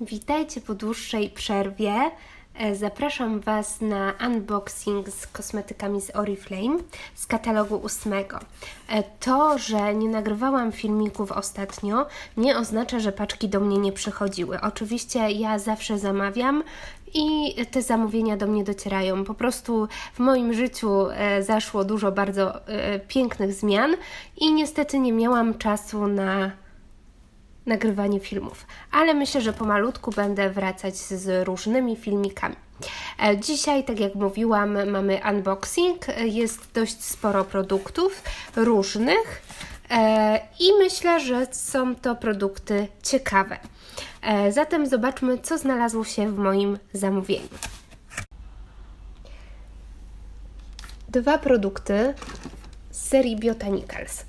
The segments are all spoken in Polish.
Witajcie po dłuższej przerwie. E, Zapraszam Was na unboxing z kosmetykami z Oriflame z katalogu ósmego. E, To, że nie nagrywałam filmików ostatnio, nie oznacza, że paczki do mnie nie przychodziły. Oczywiście ja zawsze zamawiam i te zamówienia do mnie docierają. Po prostu w moim życiu e, zaszło dużo bardzo pięknych zmian i niestety nie miałam czasu na nagrywanie filmów, ale myślę, że pomalutku będę wracać z różnymi filmikami. E, Dzisiaj, tak jak mówiłam, mamy unboxing. E, Jest dość sporo produktów różnych e, i myślę, że są to produkty ciekawe. Zatem zobaczmy, co znalazło się w moim zamówieniu. Dwa produkty z serii Botanicals.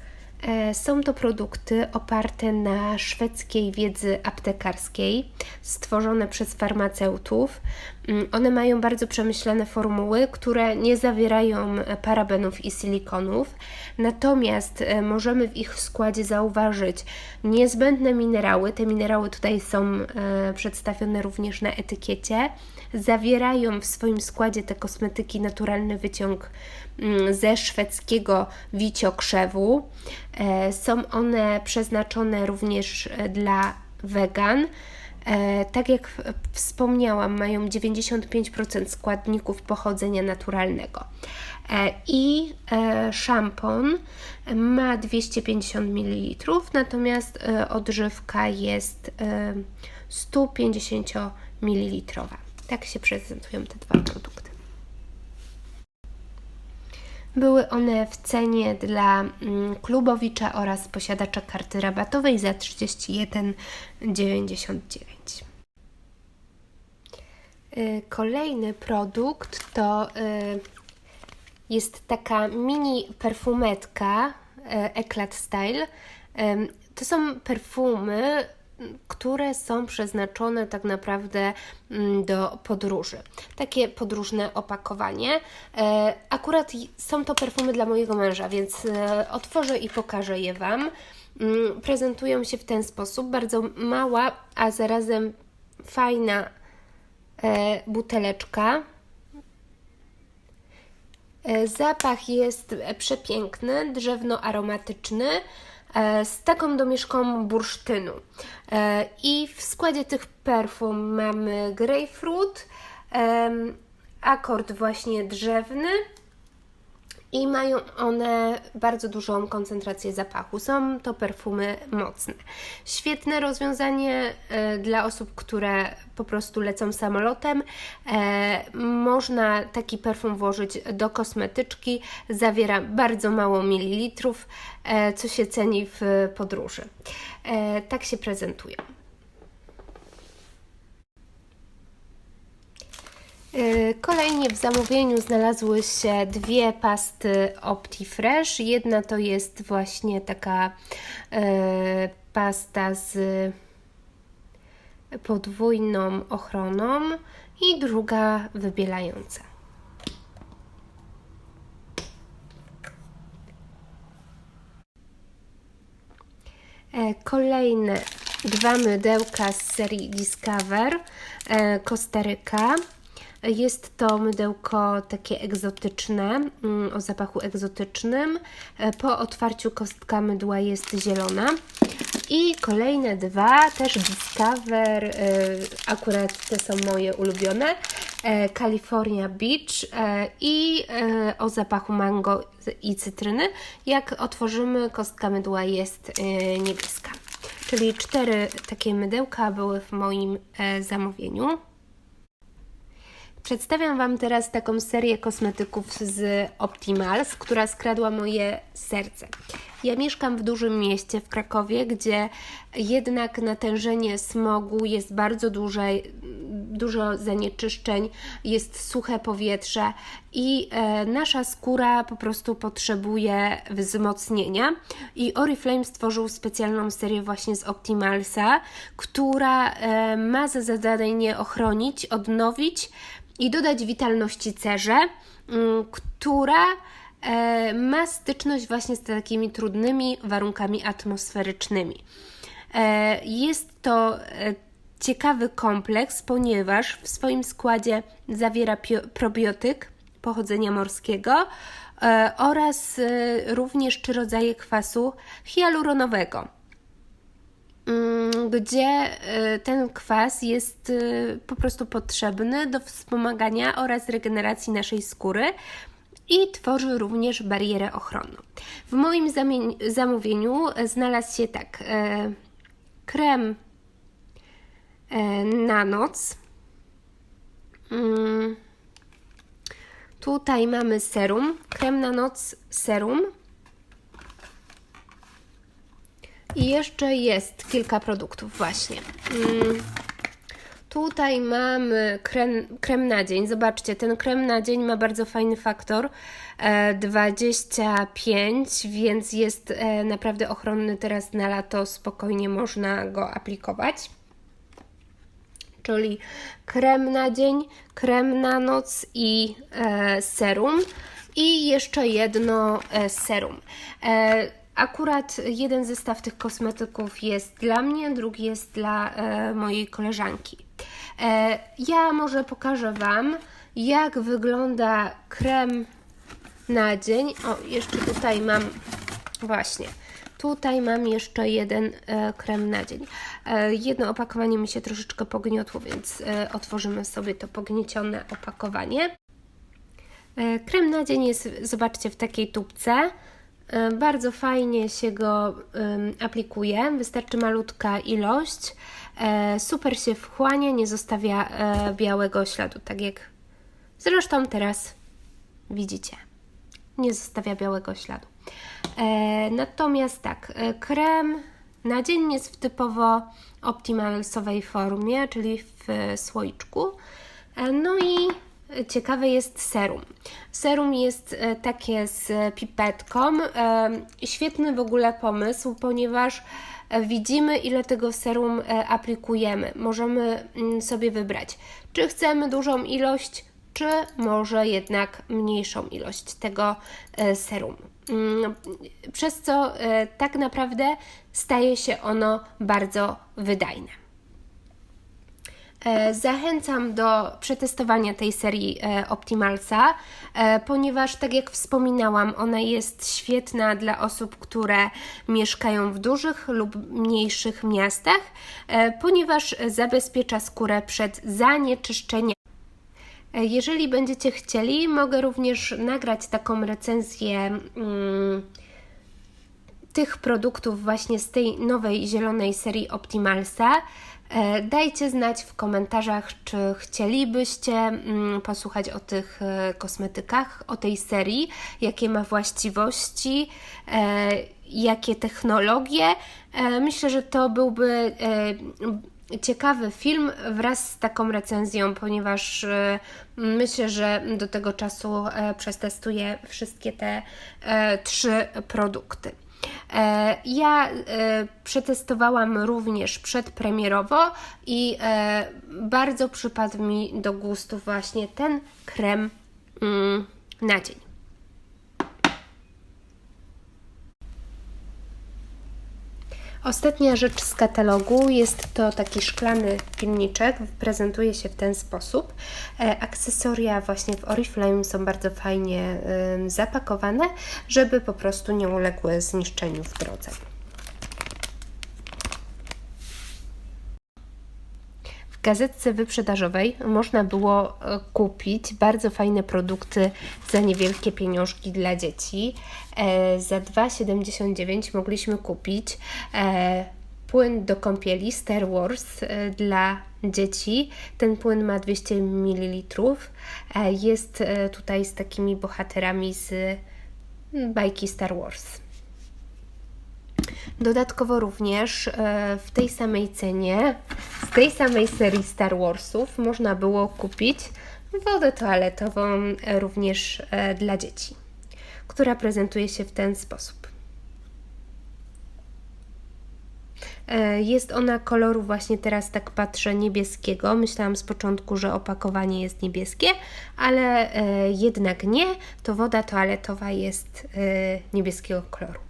E, Są to produkty oparte na szwedzkiej wiedzy aptekarskiej, stworzone przez farmaceutów. Mm, One mają bardzo przemyślane formuły, które nie zawierają e, parabenów i silikonów, natomiast e, możemy w ich składzie zauważyć niezbędne minerały. Te minerały tutaj są e, przedstawione również na etykiecie. Zawierają w swoim składzie te kosmetyki naturalny wyciąg mm, ze szwedzkiego wiciokrzewu. Są one przeznaczone również dla wegan. E, Tak jak wspomniałam, mają 95% składników pochodzenia naturalnego. E, I e, szampon ma 250 ml, natomiast odżywka jest e, 150 ml. Tak się prezentują te dwa produkty. Były one w cenie dla mm, klubowicza oraz posiadacza karty rabatowej za 31,99. Y, Kolejny produkt to y, jest taka mini perfumetka y, Eclat Style. To są perfumy, które są przeznaczone tak naprawdę mm, do podróży. Takie podróżne opakowanie. E, Akurat są to perfumy dla mojego męża, więc e, otworzę i pokażę je Wam. Mm, Prezentują się w ten sposób. Bardzo mała, a zarazem fajna e, buteleczka. Zapach jest przepiękny, drzewno-aromatyczny, z taką domieszką bursztynu. E, I w składzie tych perfum mamy grapefruit, akord właśnie drzewny, i mają one bardzo dużą koncentrację zapachu. Są to perfumy mocne. Świetne rozwiązanie e, dla osób, które po prostu lecą samolotem. E, można taki perfum włożyć do kosmetyczki. Zawiera bardzo mało mililitrów, e, co się ceni w podróży. Tak się prezentują. Kolejnie w zamówieniu znalazły się dwie pasty OptiFresh. Jedna to jest właśnie taka e, pasta z podwójną ochroną i druga wybielająca. E, Kolejne dwa mydełka z serii Discover e, Kostaryka. Jest to mydełko takie egzotyczne, mm, o zapachu egzotycznym. E, Po otwarciu kostka mydła jest zielona. I kolejne dwa, też Discover, e, akurat te są moje ulubione. e, California Beach i o zapachu mango i cytryny. Jak otworzymy, kostka mydła jest niebieska. Czyli cztery takie mydełka były w moim zamówieniu. Przedstawiam Wam teraz taką serię kosmetyków z Optimals, która skradła moje serce. Ja mieszkam w dużym mieście w Krakowie, gdzie jednak natężenie smogu jest bardzo duże, dużo zanieczyszczeń, jest suche powietrze i e, nasza skóra po prostu potrzebuje wzmocnienia. I Oriflame stworzył specjalną serię właśnie z Optimalsa, która e, ma za zadanie ochronić, odnowić i dodać witalności cerze, mm, która e, ma styczność właśnie z takimi trudnymi warunkami atmosferycznymi. E, Jest to e, ciekawy kompleks, ponieważ w swoim składzie zawiera probiotyk pochodzenia morskiego oraz również trzy rodzaje kwasu hialuronowego gdzie e, ten kwas jest e, po prostu potrzebny do wspomagania oraz regeneracji naszej skóry i tworzy również barierę ochronną. W moim zamówieniu e, znalazł się tak e, krem e, na noc. Mm, Tutaj mamy serum, krem na noc, serum. I jeszcze jest kilka produktów właśnie. Mm. Tutaj mamy krem, krem na dzień. Zobaczcie, ten krem na dzień ma bardzo fajny faktor e, 25, więc jest e, naprawdę ochronny teraz na lato. Spokojnie można go aplikować. Czyli krem na dzień, krem na noc i e, serum. I jeszcze jedno e, serum. E, akurat jeden zestaw tych kosmetyków jest dla mnie, drugi jest dla e, mojej koleżanki. E, ja może pokażę Wam, jak wygląda krem na dzień. O, jeszcze tutaj mam właśnie. Tutaj mam jeszcze jeden e, krem na dzień. E, jedno opakowanie mi się troszeczkę pogniotło, więc e, otworzymy sobie to pogniecione opakowanie. E, krem na dzień jest, zobaczcie, w takiej tubce. E, bardzo fajnie się go aplikuje. Wystarczy malutka ilość. E, super się wchłania, nie zostawia e, białego śladu, tak jak zresztą teraz widzicie. Nie zostawia białego śladu. Natomiast tak, krem na dzień jest w typowo optimalsowej formie, czyli w słoiczku. No i ciekawe jest serum. Serum jest e, takie z pipetką. E, Świetny w ogóle pomysł, ponieważ e, widzimy ile tego serum aplikujemy. Możemy mm, sobie wybrać, czy chcemy dużą ilość, czy może jednak mniejszą ilość tego serum. Mm, Przez co tak naprawdę staje się ono bardzo wydajne. E, Zachęcam do przetestowania tej serii e, Optimalsa, e, ponieważ, tak jak wspominałam, ona jest świetna dla osób, które mieszkają w dużych lub mniejszych miastach, ponieważ zabezpiecza skórę przed zanieczyszczeniem. Jeżeli będziecie chcieli, mogę również nagrać taką recenzję. Mm, tych produktów właśnie z tej nowej zielonej serii Optimalsa. E, Dajcie znać w komentarzach, czy chcielibyście mm, posłuchać o tych e, kosmetykach, o tej serii, jakie ma właściwości, e, jakie technologie. Myślę, że to byłby ciekawy film wraz z taką recenzją, ponieważ myślę, że do tego czasu przetestuję wszystkie te trzy produkty. E, Ja e, przetestowałam również przedpremierowo i e, bardzo przypadł mi do gustu właśnie ten krem mm, na dzień. Ostatnia rzecz z katalogu jest to taki szklany filmiczek. Prezentuje się w ten sposób. E, akcesoria właśnie w Oriflame są bardzo fajnie zapakowane, żeby po prostu nie uległy zniszczeniu w drodze. Gazetce wyprzedażowej można było e, kupić bardzo fajne produkty za niewielkie pieniążki dla dzieci. E, za 2,79 mogliśmy kupić e, płyn do kąpieli Star Wars e, dla dzieci. Ten płyn ma 200 ml. E, jest e, tutaj z takimi bohaterami z mm, bajki Star Wars. Dodatkowo również e, w tej samej cenie, tej samej serii Star Warsów można było kupić wodę toaletową e, również e, dla dzieci, która prezentuje się w ten sposób. E, Jest ona koloru właśnie teraz tak patrzę niebieskiego. Myślałam z początku, że opakowanie jest niebieskie, ale jednak nie. To woda toaletowa jest niebieskiego koloru.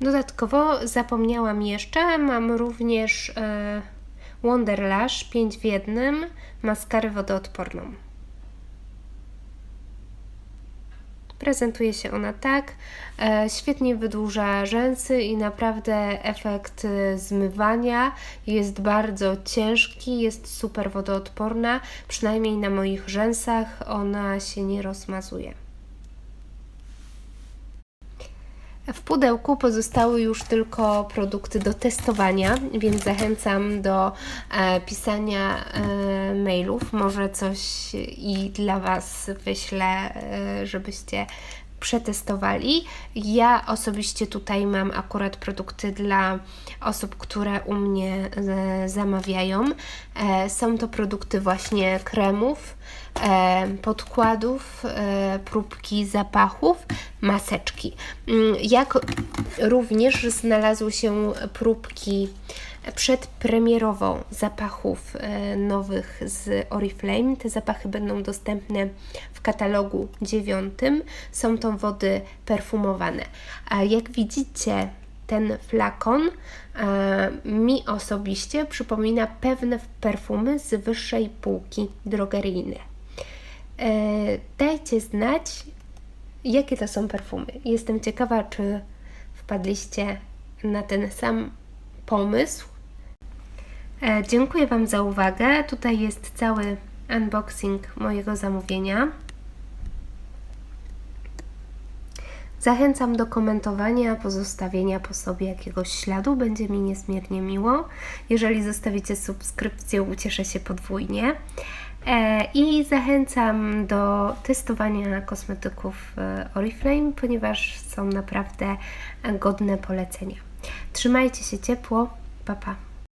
Dodatkowo zapomniałam jeszcze, mam również e, Wonderlash 5 w jednym, maskarę wodoodporną. Prezentuje się ona tak, e, świetnie wydłuża rzęsy i naprawdę efekt e, zmywania jest bardzo ciężki, jest super wodoodporna, przynajmniej na moich rzęsach ona się nie rozmazuje. W pudełku pozostały już tylko produkty do testowania, więc zachęcam do e, pisania e, mailów. Może coś i dla Was wyślę, e, żebyście przetestowali. Ja osobiście tutaj mam akurat produkty dla osób, które u mnie e, zamawiają. E, są to produkty właśnie kremów, e, podkładów, e, próbki zapachów, maseczki. Mm, Jak również znalazły się próbki przedpremierową zapachów nowych z Oriflame. Te zapachy będą dostępne w katalogu dziewiątym. Są to wody perfumowane. A jak widzicie, ten flakon e, mi osobiście przypomina pewne perfumy z wyższej półki drogeryjnej. E, dajcie znać, jakie to są perfumy. Jestem ciekawa, czy wpadliście na ten sam pomysł. E, dziękuję Wam za uwagę. Tutaj jest cały unboxing mojego zamówienia. Zachęcam do komentowania, pozostawienia po sobie jakiegoś śladu. Będzie mi niezmiernie miło. Jeżeli zostawicie subskrypcję, ucieszę się podwójnie. E, I zachęcam do testowania kosmetyków e, Oriflame, ponieważ są naprawdę godne polecenia. Trzymajcie się ciepło. Pa, pa.